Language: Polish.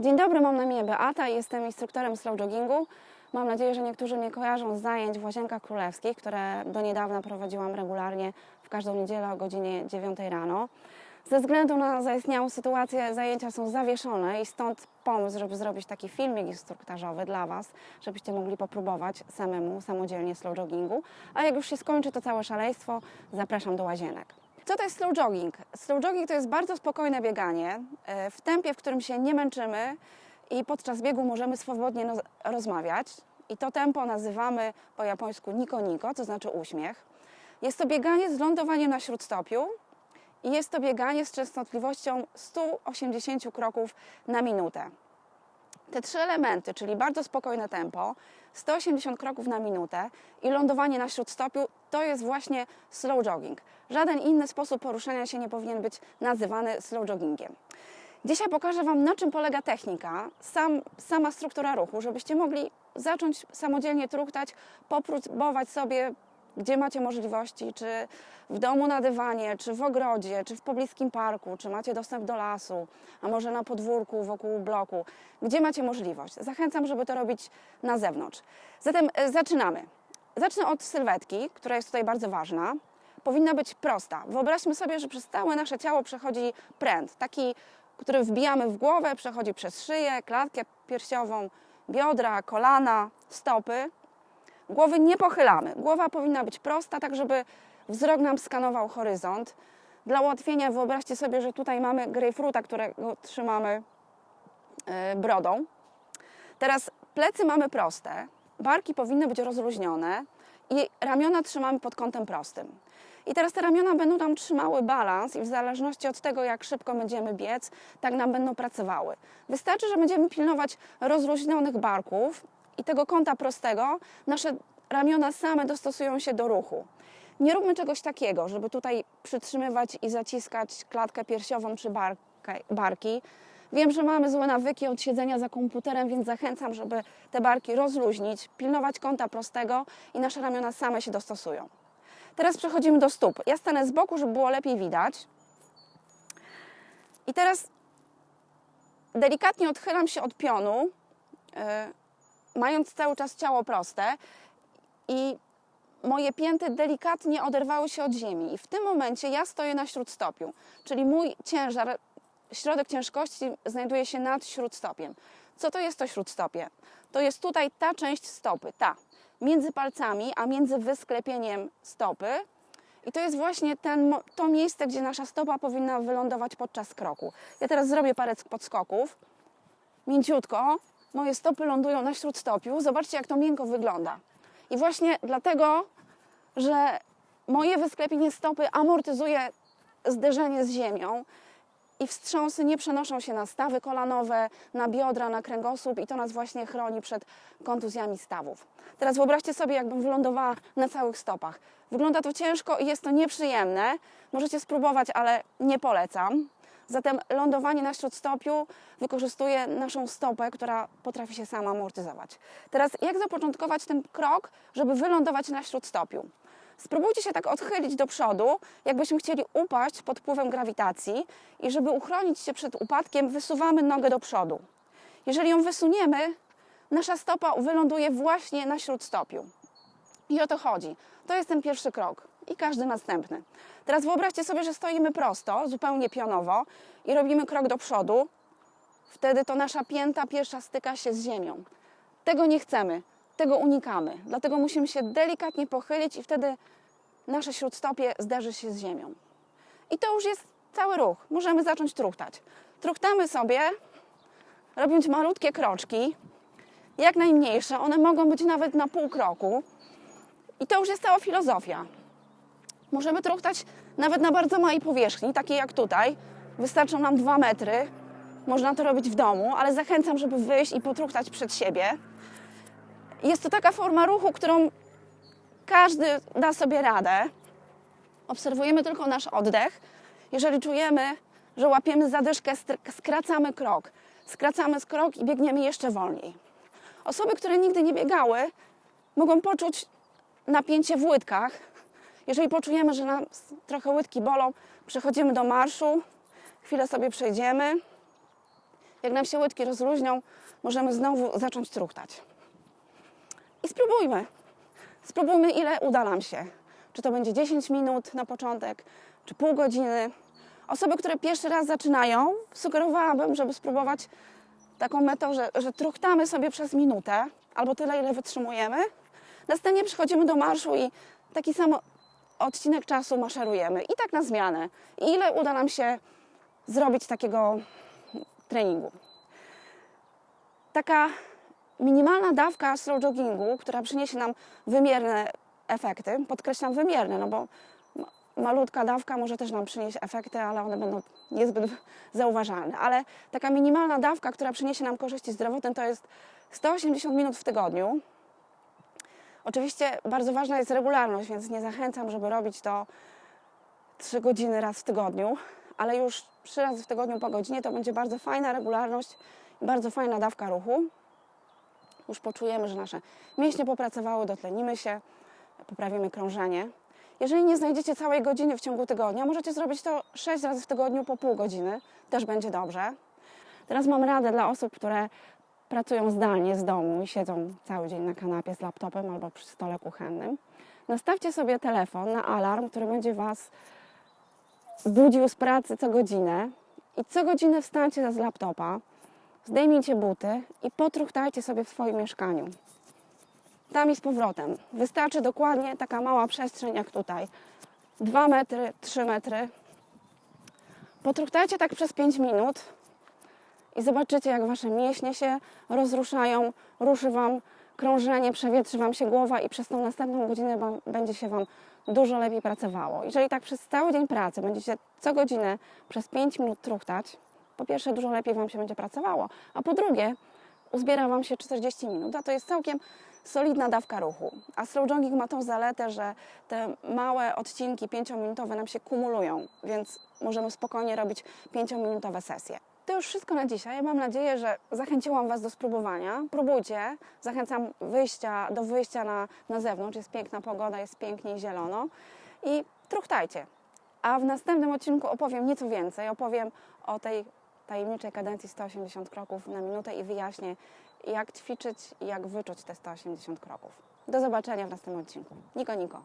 Dzień dobry, mam na imię Beata i jestem instruktorem slow joggingu. Mam nadzieję, że niektórzy mnie kojarzą z zajęć w Łazienkach Królewskich, które do niedawna prowadziłam regularnie w każdą niedzielę o godzinie 9 rano. Ze względu na zaistniałą sytuację zajęcia są zawieszone i stąd pomysł, żeby zrobić taki filmik instruktażowy dla Was, żebyście mogli popróbować samemu, samodzielnie slow joggingu. A jak już się skończy to całe szaleństwo, zapraszam do łazienek. Co to jest slow jogging? Slow jogging to jest bardzo spokojne bieganie e, w tempie, w którym się nie męczymy i podczas biegu możemy swobodnie no- rozmawiać. I to tempo nazywamy po japońsku niko niko, to znaczy uśmiech. Jest to bieganie z lądowaniem na śródstopiu i jest to bieganie z częstotliwością 180 kroków na minutę. Te trzy elementy, czyli bardzo spokojne tempo, 180 kroków na minutę i lądowanie na śródstopiu, to jest właśnie slow jogging. Żaden inny sposób poruszania się nie powinien być nazywany slow joggingiem. Dzisiaj pokażę Wam, na czym polega technika, sam, sama struktura ruchu, żebyście mogli zacząć samodzielnie truchtać, popróbować sobie, gdzie macie możliwości, czy w domu na dywanie, czy w ogrodzie, czy w pobliskim parku, czy macie dostęp do lasu, a może na podwórku, wokół bloku, gdzie macie możliwość. Zachęcam, żeby to robić na zewnątrz. Zatem e, zaczynamy. Zacznę od sylwetki, która jest tutaj bardzo ważna. Powinna być prosta. Wyobraźmy sobie, że przez całe nasze ciało przechodzi pręt, taki, który wbijamy w głowę, przechodzi przez szyję, klatkę piersiową, biodra, kolana, stopy. Głowy nie pochylamy. Głowa powinna być prosta, tak żeby wzrok nam skanował horyzont. Dla ułatwienia wyobraźcie sobie, że tutaj mamy grejpfruta, którego trzymamy e, brodą. Teraz plecy mamy proste, barki powinny być rozluźnione i ramiona trzymamy pod kątem prostym. I teraz te ramiona będą nam trzymały balans i w zależności od tego, jak szybko będziemy biec, tak nam będą pracowały. Wystarczy, że będziemy pilnować rozluźnionych barków i tego kąta prostego, nasze ramiona same dostosują się do ruchu. Nie róbmy czegoś takiego, żeby tutaj przytrzymywać i zaciskać klatkę piersiową czy barki. Wiem, że mamy złe nawyki od siedzenia za komputerem, więc zachęcam, żeby te barki rozluźnić, pilnować kąta prostego i nasze ramiona same się dostosują. Teraz przechodzimy do stóp. Ja stanę z boku, żeby było lepiej widać. I teraz delikatnie odchylam się od pionu, yy, mając cały czas ciało proste i moje pięty delikatnie oderwały się od ziemi. I w tym momencie ja stoję na śródstopiu, czyli mój ciężar, środek ciężkości znajduje się nad śródstopiem. Co to jest to śródstopie? To jest tutaj ta część stopy, ta, między palcami, a między wysklepieniem stopy. I to jest właśnie ten, to miejsce, gdzie nasza stopa powinna wylądować podczas kroku. Ja teraz zrobię parę podskoków. Mięciutko. Moje stopy lądują na śródstopiu. Zobaczcie, jak to miękko wygląda. I właśnie dlatego, że moje wysklepienie stopy amortyzuje zderzenie z ziemią i wstrząsy nie przenoszą się na stawy kolanowe, na biodra, na kręgosłup i to nas właśnie chroni przed kontuzjami stawów. Teraz wyobraźcie sobie, jakbym wylądowała na całych stopach. Wygląda to ciężko i jest to nieprzyjemne. Możecie spróbować, ale nie polecam. Zatem lądowanie na śródstopiu wykorzystuje naszą stopę, która potrafi się sama amortyzować. Teraz jak zapoczątkować ten krok, żeby wylądować na śródstopiu? Spróbujcie się tak odchylić do przodu, jakbyśmy chcieli upaść pod wpływem grawitacji i żeby uchronić się przed upadkiem, wysuwamy nogę do przodu. Jeżeli ją wysuniemy, nasza stopa wyląduje właśnie na śródstopiu. I o to chodzi. To jest ten pierwszy krok i każdy następny. Teraz wyobraźcie sobie, że stoimy prosto, zupełnie pionowo i robimy krok do przodu. Wtedy to nasza pięta pierwsza styka się z ziemią. Tego nie chcemy, tego unikamy. Dlatego musimy się delikatnie pochylić i wtedy nasze śródstopie zderzy się z ziemią. I to już jest cały ruch. Możemy zacząć truchtać. Truchtamy sobie, robiąc malutkie kroczki, jak najmniejsze. One mogą być nawet na pół kroku. I to już jest cała filozofia. Możemy truchtać nawet na bardzo małej powierzchni, takiej jak tutaj. Wystarczą nam dwa metry. Można to robić w domu, ale zachęcam, żeby wyjść i potruchtać przed siebie. Jest to taka forma ruchu, którą każdy da sobie radę. Obserwujemy tylko nasz oddech. Jeżeli czujemy, że łapiemy zadyszkę, skracamy krok. Skracamy krok i biegniemy jeszcze wolniej. Osoby, które nigdy nie biegały, mogą poczuć napięcie w łydkach. Jeżeli poczujemy, że nam trochę łydki bolą, przechodzimy do marszu, chwilę sobie przejdziemy Jak nam się łydki rozluźnią, możemy znowu zacząć truchtać. I spróbujmy. Spróbujmy, ile uda nam się. Czy to będzie 10 minut na początek, czy pół godziny. Osoby, które pierwszy raz zaczynają, sugerowałabym, żeby spróbować taką metodę, że, truchtamy sobie przez minutę, albo tyle, ile wytrzymujemy. Następnie przechodzimy do marszu i taki sam odcinek czasu maszerujemy. I tak na zmianę. I ile uda nam się zrobić takiego treningu. Taka minimalna dawka slow joggingu, która przyniesie nam wymierne efekty, podkreślam wymierne, no bo ma- malutka dawka może też nam przynieść efekty, ale one będą niezbyt zauważalne. Ale taka minimalna dawka, która przyniesie nam korzyści zdrowotne, to jest 180 minut w tygodniu. Oczywiście bardzo ważna jest regularność, więc nie zachęcam, żeby robić to 3 godziny raz w tygodniu, ale już 3 razy w tygodniu po godzinie to będzie bardzo fajna regularność, bardzo fajna dawka ruchu. Już poczujemy, że nasze mięśnie popracowały, dotlenimy się, poprawimy krążenie. Jeżeli nie znajdziecie całej godziny w ciągu tygodnia, możecie zrobić to 6 razy w tygodniu po pół godziny, też będzie dobrze. Teraz mam radę dla osób, które pracują zdalnie z domu i siedzą cały dzień na kanapie z laptopem albo przy stole kuchennym. Nastawcie sobie telefon na alarm, który będzie Was budził z pracy co godzinę i co godzinę wstańcie z laptopa, zdejmijcie buty i potruchtajcie sobie w swoim mieszkaniu. Tam i z powrotem. Wystarczy dokładnie taka mała przestrzeń jak tutaj. 2 metry, 3 metry. Potruchtajcie tak przez 5 minut i zobaczycie, jak wasze mięśnie się rozruszają, ruszy wam krążenie, przewietrzy wam się głowa i przez tą następną godzinę wam, będzie się wam dużo lepiej pracowało. Jeżeli tak przez cały dzień pracy będziecie co godzinę przez 5 minut truchtać, po pierwsze dużo lepiej wam się będzie pracowało, a po drugie uzbiera wam się 40 minut, a to jest całkiem solidna dawka ruchu. A slow jogging ma tą zaletę, że te małe odcinki 5-minutowe nam się kumulują, więc możemy spokojnie robić 5-minutowe sesje. To już wszystko na dzisiaj. Mam nadzieję, że zachęciłam Was do spróbowania. Próbujcie. Zachęcam wyjścia, do wyjścia na, na zewnątrz. Jest piękna pogoda, jest pięknie zielono. I truchtajcie. A w następnym odcinku opowiem nieco więcej. Opowiem o tej tajemniczej kadencji 180 kroków na minutę i wyjaśnię, jak ćwiczyć i jak wyczuć te 180 kroków. Do zobaczenia w następnym odcinku. Niko, Niko.